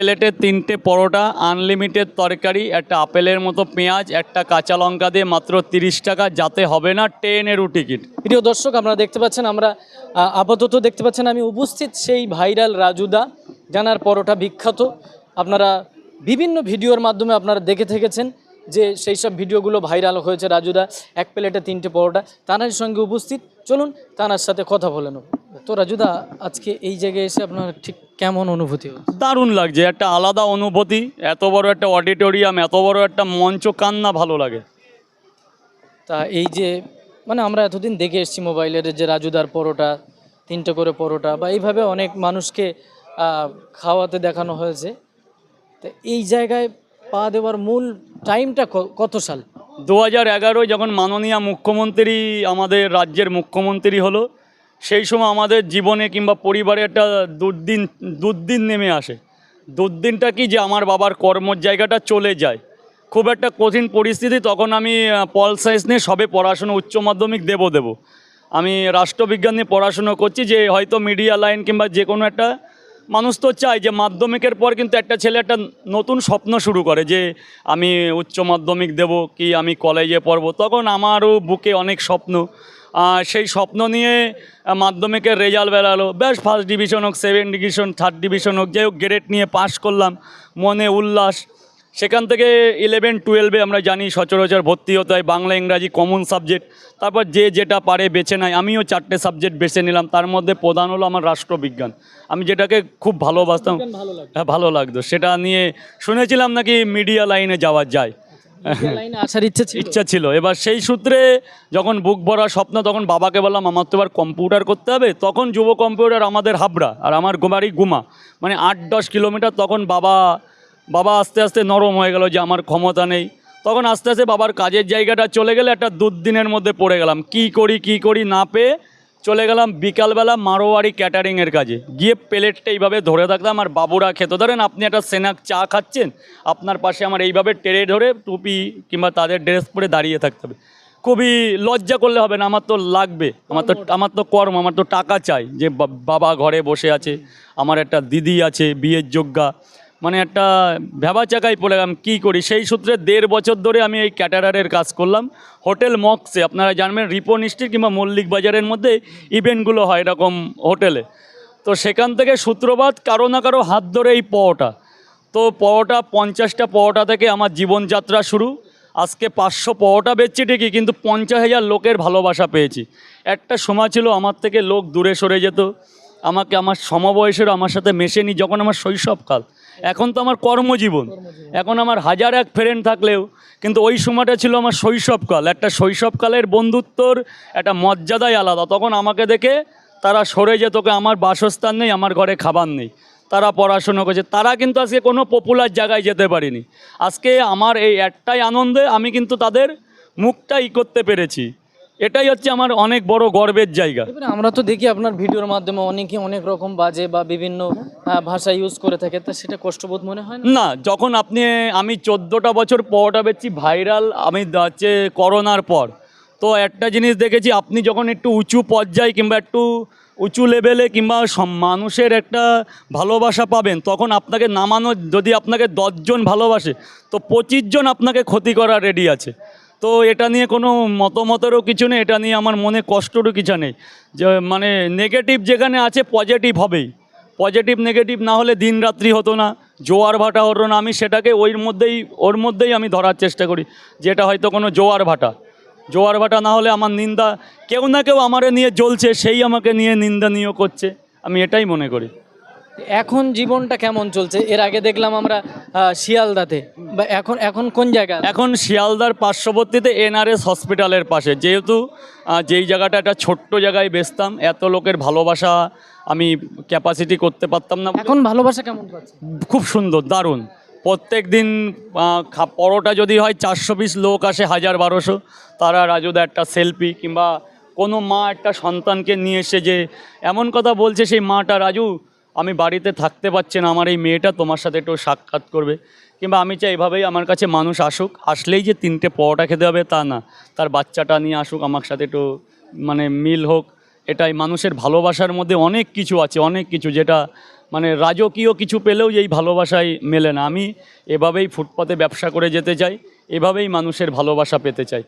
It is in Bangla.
প্লেটে তিনটে পরোটা আনলিমিটেড তরকারি, একটা আপেলের মতো পেঁয়াজ, একটা কাঁচা লঙ্কা দিয়ে মাত্র তিরিশ টাকা, যাতে হবে না ট্রেনেরও টিকিট। প্রিয় দর্শক, আপনারা দেখতে পাচ্ছেন, আমরা আপাতত দেখতে পাচ্ছেন, আমি উপস্থিত সেই ভাইরাল রাজুদা, জানার পরোটা বিখ্যাত। আপনারা বিভিন্ন ভিডিওর মাধ্যমে আপনারা দেখে থেকেছেন যে সেই সব ভিডিওগুলো ভাইরাল হয়েছে রাজুদা, এক প্লেটে তিনটে পরোটা। তানার সঙ্গে উপস্থিত, চলুন তানার সাথে কথা বলে নেব। তো রাজুদা আজকে এই জায়গায় এসে আপনার ঠিক কেমন অনুভূতি দারুণ লাগছে একটা আলাদা অনুভূতি এত বড় একটা অডিটোরিয়াম এত বড় একটা মঞ্চ কান্না ভালো লাগে। তা এই যে মানে আমরা এতদিন দেখে এসেছি মোবাইলের যে রাজুদার পরোটা তিনটে করে পরোটা বা এইভাবে অনেক মানুষকে খাওয়াতে দেখানো হয়েছে। তা এই জায়গায় পা দেওয়ার মূল টাইমটা কত সাল? দু হাজার যখন মাননীয় মুখ্যমন্ত্রী আমাদের রাজ্যের মুখ্যমন্ত্রী হলো সেই সময় আমাদের জীবনে কিংবা পরিবারে একটা দুর্দিন দুর্দিন নেমে আসে। দুর্দিনটা কি যে আমার বাবার কর্মর জায়গাটা চলে যায়। খুব একটা কঠিন পরিস্থিতি, তখন আমি পল সায়েন্স নিয়ে সবে পড়াশুনো, উচ্চ মাধ্যমিক দেবো দেবো। আমি রাষ্ট্রবিজ্ঞান নিয়ে পড়াশুনো করছি যে হয়তো মিডিয়া লাইন কিংবা যে কোনো একটা, মানুষ তো চায় যে মাধ্যমিকের পর কিন্তু একটা ছেলে একটা নতুন স্বপ্ন শুরু করে যে আমি উচ্চ মাধ্যমিক দেব, কি আমি কলেজে পড়ব। তখন আমারও বুকে অনেক স্বপ্ন। সেই স্বপ্ন নিয়ে মাধ্যমিকের রেজাল্ট বেরালো। বেশ ফার্স্ট ডিভিশন হোক সেকেন্ড ডিভিশন থার্ড ডিভিশন হোক যাই হোক গ্রেড নিয়ে পাশ করলাম। মনে উল্লাস। সেখান থেকে ইলেভেন টুয়েলভে আমরা জানি সচরাচর ভর্তি হতে হয় বাংলা ইংরাজি কমন সাবজেক্ট তারপর যে যেটা পারে বেছে নেয়। আমিও চারটে সাবজেক্ট বেছে নিলাম। তার মধ্যে প্রধান হলো আমার রাষ্ট্রবিজ্ঞান। আমি যেটাকে খুব ভালোবাসতাম হ্যাঁ ভালো লাগতো। সেটা নিয়ে শুনেছিলাম নাকি মিডিয়া লাইনে যাওয়া যায়। আসার ইচ্ছে ছিল। ইচ্ছা ছিল। এবার সেই সূত্রে যখন বুক ভরা স্বপ্ন, তখন বাবাকে বললাম, আমার তো এবার কম্পিউটার করতে হবে। তখন যুব কম্পিউটার আমাদের হাবড়া আর আমার বাড়ি গুমা। মানে আট দশ কিলোমিটার তখন বাবা বাবা আস্তে আস্তে নরম হয়ে গেল যে আমার ক্ষমতা নেই। তখন আস্তে আস্তে বাবার কাজের জায়গাটা চলে গেলে একটা দুর্দিনের মধ্যে পড়ে গেলাম। কি করি কি করি না পেয়ে চলে গেলাম বিকালবেলা মারোয়ারি ক্যাটারিংয়ের কাজে। গিয়ে প্লেটটা এইভাবে ধরে থাকতাম আর বাবুরা খেতে, ধরেন আপনি একটা সেনাক চা খাচ্ছেন, আপনার পাশে আমার এইভাবে টেরে ধরে টুপি কিংবা তাদের ড্রেস পরে দাঁড়িয়ে থাকতে হবে। খুবই লজ্জা করলে হবে না, আমার তো লাগবে, আমার তো আমার তো কর্ম, আমার তো টাকা চাই যে বাবা ঘরে বসে আছে, আমার একটা দিদি আছে, বিয়ের যোগ্যা মানে একটা চাকায় পড়ে গেলাম, কী করি? সেই সূত্রে দেড় বছর ধরে আমি এই ক্যাটারারের কাজ করলাম। হোটেল মক্সে, আপনারা জানবেন রিপন স্ট্রিট কিংবা মল্লিক বাজারের মধ্যে ইভেন্টগুলো হয় এরকম হোটেলে। তো সেখান থেকে সূত্রপাত কারও না কারও হাত ধরে এই পটা তো পরোটা, পঞ্চাশটা পরোটা থেকে আমার জীবনযাত্রা শুরু। আজকে পাঁচশো পরোটা বেচছি ঠিকই, কিন্তু পঞ্চাশ হাজার লোকের ভালোবাসা পেয়েছি। একটা সময় ছিল আমার থেকে লোক দূরে সরে যেত। আমাকে আমার সমবয়সের আমার সাথে মেশেনি যখন আমার শৈশবকাল। এখন তো আমার কর্মজীবন। এখন আমার হাজার এক ফ্রেন্ড থাকলেও কিন্তু ওই সময়টা ছিল আমার শৈশবকাল। একটা শৈশবকালের বন্ধুত্বর একটা মর্যাদাই আলাদা। তখন আমাকে দেখে তারা সরে যেত "ওকে, আমার বাসস্থান নেই আমার ঘরে খাবার নেই। তারা পড়াশুনো করছে। তারা কিন্তু আজকে কোনো পপুলার জায়গায় যেতে পারিনি। আজকে আমার এই একটাই আনন্দে আমি কিন্তু তাদের মুখটা ই করতে পেরেছি। এটাই হচ্ছে আমার অনেক বড় গর্বের জায়গা। এবারে আমরা তো দেখি আপনার ভিডিওর মাধ্যমে অনেকে অনেক রকম বাজে বা বিভিন্ন আহ, ভাষা ইউজ করে থাকে তা সেটা কষ্টবোধ মনে হয় না? না যখন আপনি আমি চোদ্দোটা বছর পরোটা বেচছি ভাইরাল আমি দা- হচ্ছে করোনার পর। তো একটা জিনিস দেখেছি আপনি যখন একটু উঁচু পর্যায়ে কিংবা একটু উঁচু লেভেলে কিংবা সম- মানুষের একটা ভালোবাসা পাবেন তখন আপনাকে নামানো যদি আপনাকে দশজন ভালোবাসে তো পঁচিশ জন আপনাকে ক্ষতি করা রেডি আছে। তো এটা নিয়ে কোনো মতামতেরও কিছু নেই, এটা নিয়ে আমার মনে কষ্টরও কিছু নেই। যে মানে নেগেটিভ যেখানে আছে পজিটিভ হবেই। পজিটিভ নেগেটিভ না হলে দিন রাত্রি হতো না, জোয়ার ভাটা হতো না। আমি সেটাকে ওই মধ্যেই, ওর মধ্যেই আমি ধরার চেষ্টা করি, যেটা হয়তো কোনো জোয়ার ভাটা। জোয়ার ভাটা না হলে আমার নিন্দা, কেউ না কেউ আমারে নিয়ে জ্বলছে, সেই আমাকে নিয়ে নিন্দা নিয়েও করছে। আমি এটাই মনে করি। এখন জীবনটা কেমন চলছে? এর আগে দেখলাম আমরা শিয়ালদাতে। বা এখন এখন কোন জায়গা এখন শিয়ালদার পার্শ্ববর্তীতে এনআরএস হসপিটালের পাশে। যেহেতু যেই জায়গাটা একটা ছোট্ট জায়গায় বেচতাম এত লোকের ভালোবাসা আমি ক্যাপাসিটি করতে পারতাম না। এখন ভালোবাসা কেমন পাচ্ছে? খুব সুন্দর দারুণ। প্রত্যেক দিন পরোটা যদি হয় চারশো পিস লোক আসে হাজার বারোশো তারা রাজুদা একটা সেলফি কিংবা কোনো মা একটা সন্তানকে নিয়ে এসে যে এমন কথা বলছে সেই মাটা রাজু আমি বাড়িতে থাকতে পারছি না, আমার এই মেয়েটা তোমার সাথে একটু সাক্ষাৎ করবে। কিংবা আমি চাই এভাবেই আমার কাছে মানুষ আসুক, আসলেই যে তিনটে পরোটা খেতে হবে তা না। তার বাচ্চাটা নিয়ে আসুক, আমার সাথে একটু মানে মিল হোক, এটাই মানুষের ভালোবাসার মধ্যে অনেক কিছু আছে, অনেক কিছু যেটা মানে রাজকীয় কিছু পেলেও এই ভালোবাসায় মেলে না। আমি এভাবেই ফুটপাতে ব্যবসা করে যেতে চাই, এভাবেই মানুষের ভালোবাসা পেতে চাই।